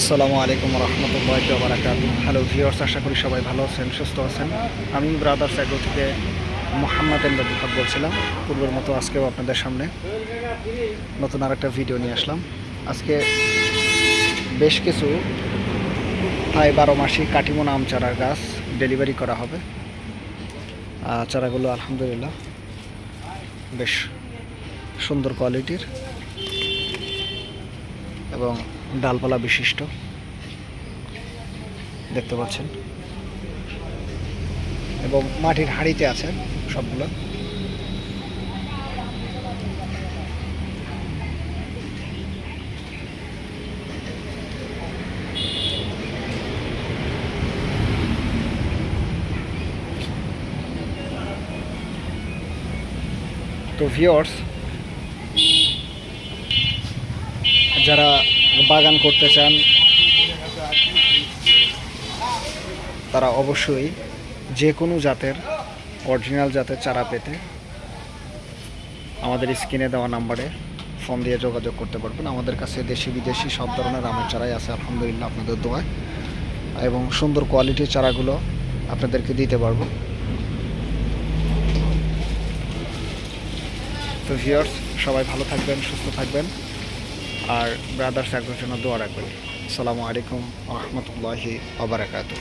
আসসালামু আলাইকুম রহমতুল্লাহ বারাকাত। Hello viewers আশা করি সবাই ভালো আছেন, সুস্থ আছেন। আমি ব্রাদার্স অ্যাগ্রো থেকে মোহাম্মদ এমদাদুল হক বলছিলাম। পূর্বের মতো আজকেও আপনাদের সামনে নতুন আরেকটা ভিডিও নিয়ে আসলাম। আজকে বেশ কিছু প্রায় বারো মাসি কাটিমন আম চারার গাছ ডেলিভারি করা হবে। চারাগুলো আলহামদুলিল্লাহ বেশ সুন্দর কোয়ালিটির এবং ডালপালা বিশিষ্ট। দেখতে পাচ্ছেন। এবং মাটির হাঁড়িতে আছে সবগুলো। তো ভিওর্স যারা বাগান করতে চান, তারা অবশ্যই যে কোনো জাতের অরিজিনাল জাতের চারা পেতে আমাদের স্ক্রিনে দেওয়া নাম্বারে ফোন দিয়ে যোগাযোগ করতে পারবেন। আমাদের কাছে দেশি বিদেশি সব ধরনের আমের চারাই আছে, আলহামদুলিল্লাহ আপনাদের দোয়ায়। এবং সুন্দর কোয়ালিটির চারাগুলো আপনাদেরকে দিতে পারব। তো ভিউয়ার্স সবাই ভালো থাকবেন, সুস্থ থাকবেন। আর ব্রাদার্স একজনের জন্য দোয়া রাখবেন। আসসালামু আলাইকুম রহমতুল্লাহি আবরাকাতু